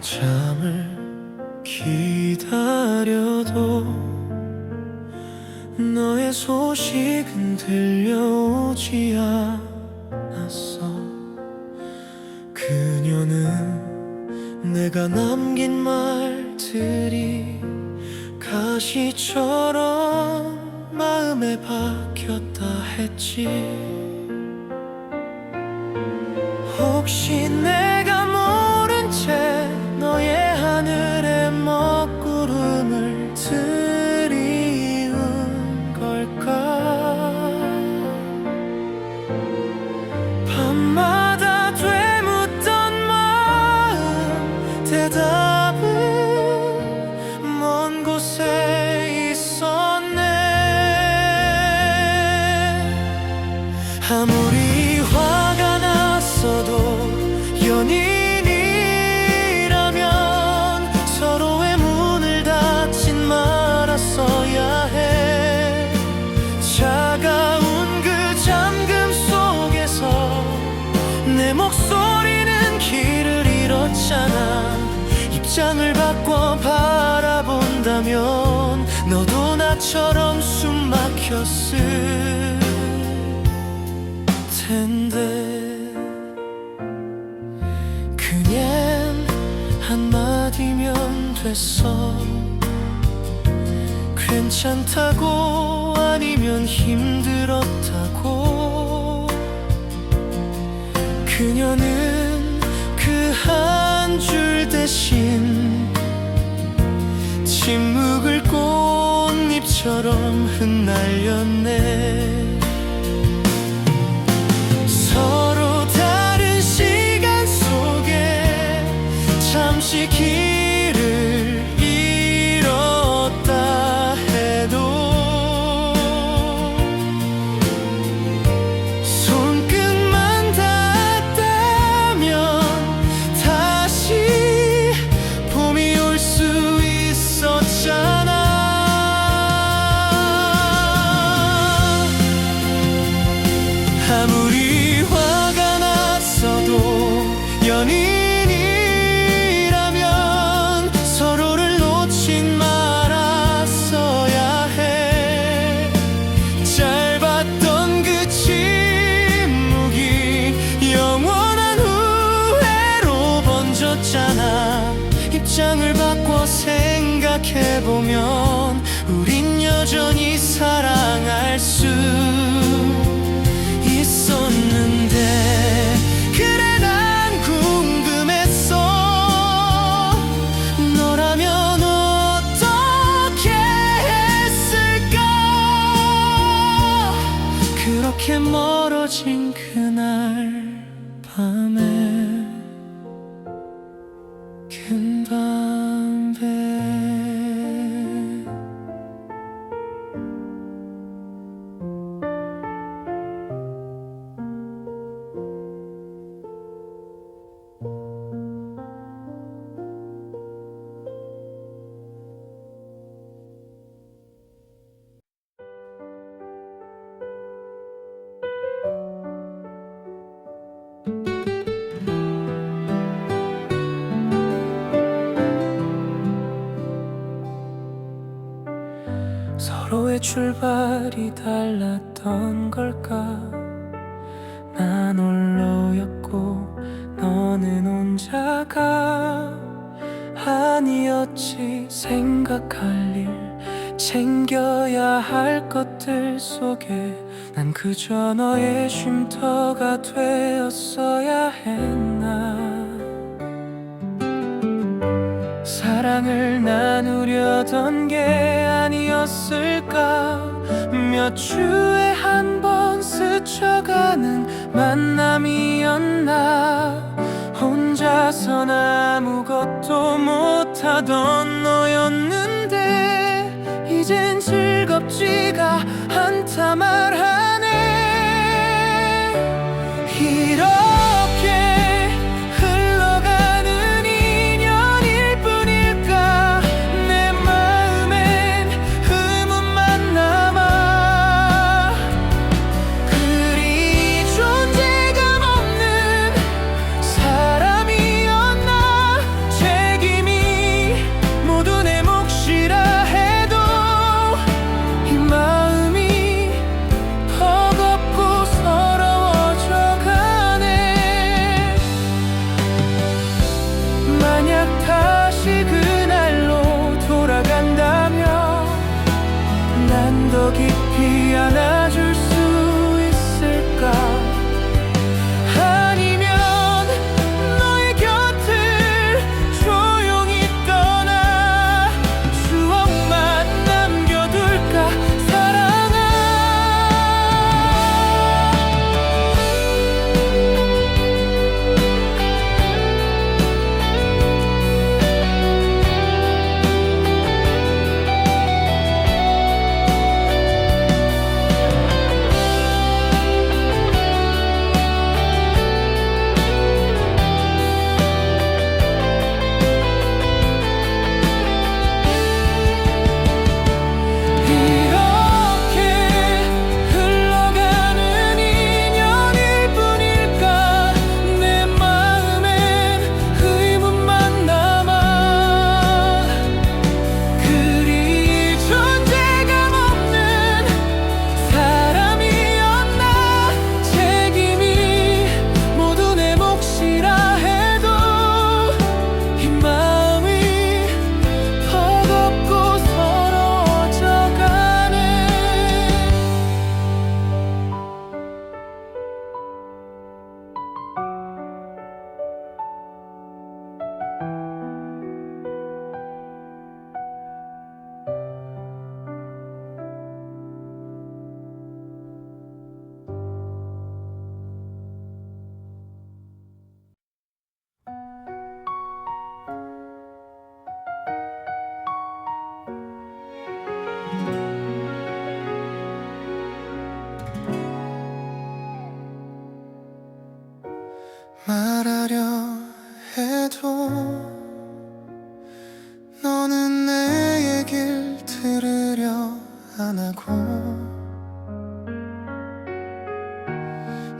잠을 기다려도 너의 소식은 들려오지 않았어. 그녀는 내가 남긴 말들이 가시처럼 마음에 박혔다 했지. 혹시 너의 하늘에 먹구름을 들이운 걸까? 밤마다 되묻던 마음 대답은 먼 곳에 있었네. 아무리 바꿔 바라본다면 너도 나처럼 숨 막혔을 텐데. 그냥 한마디면 됐어. 괜찮다고 아니면 힘들었다고. 그녀는 그 한 줄 대신 침묵을 꽃잎처럼 흩날렸네 사랑할 수 있었는데 그래 난 궁금했어. 너라면 어떻게 했을까? 그렇게 멀어진 그날 밤에 출발이 달랐던 걸까? 난 홀로였고 너는 혼자가 아니었지. 생각할 일 챙겨야 할 것들 속에 난 그저 너의 쉼터가 되었어야 했 사랑을 나누려던 게 아니었을까? 몇 주에 한 번 스쳐가는 만남이었나? 혼자선 아무것도 못하던 너였는데 이젠 즐겁지가 않다 말하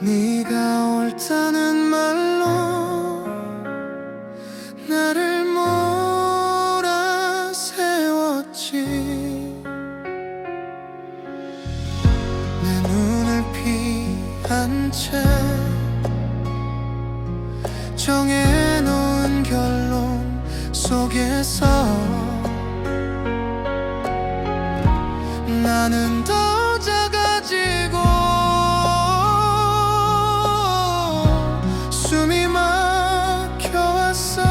네가 옳다는 말로 나를 몰아세웠지. 내 눈을 피한 채 정해놓은 결론 속에서 나는 더 작아지고 숨이 막혀왔어.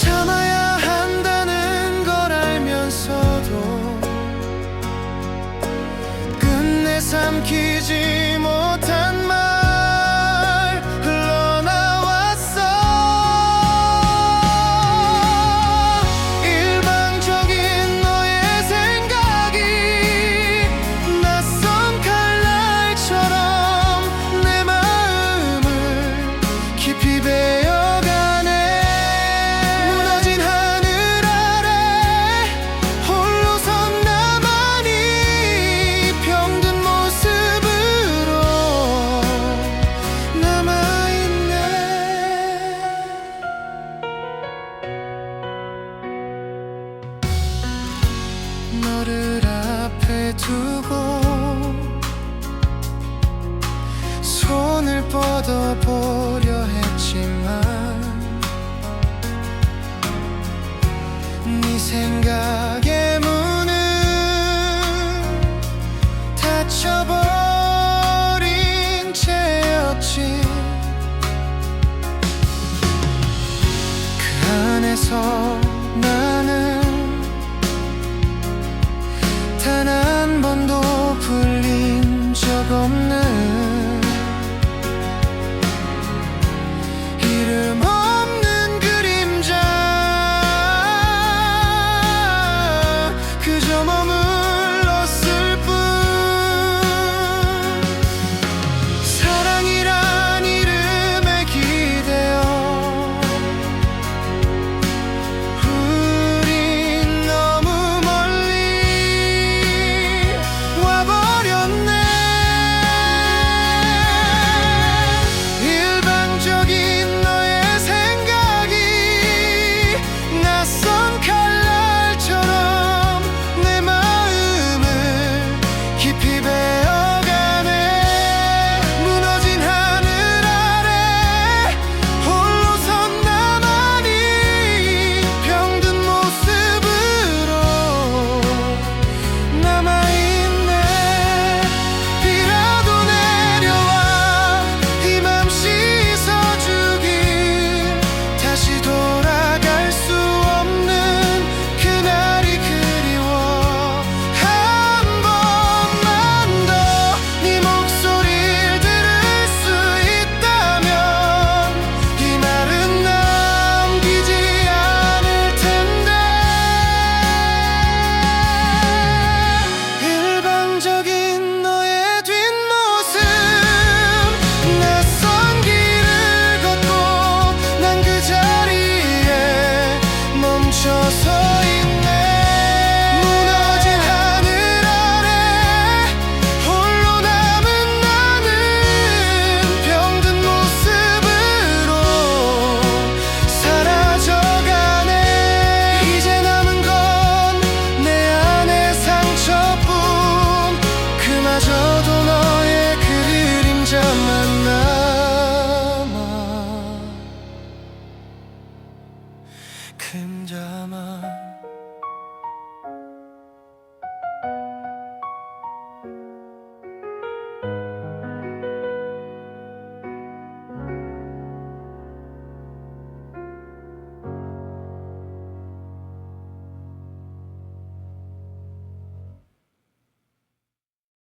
참아야 한다는 걸 알면서도 끝내 삼키지 깊이 베어가네. 무너진 하늘 아래 홀로 선 나만이 병든 모습으로 남아있네. 너를 앞에 두고 손을 뻗어보 생각의 문은 닫혀버린 채였지. 그 안에서 금자만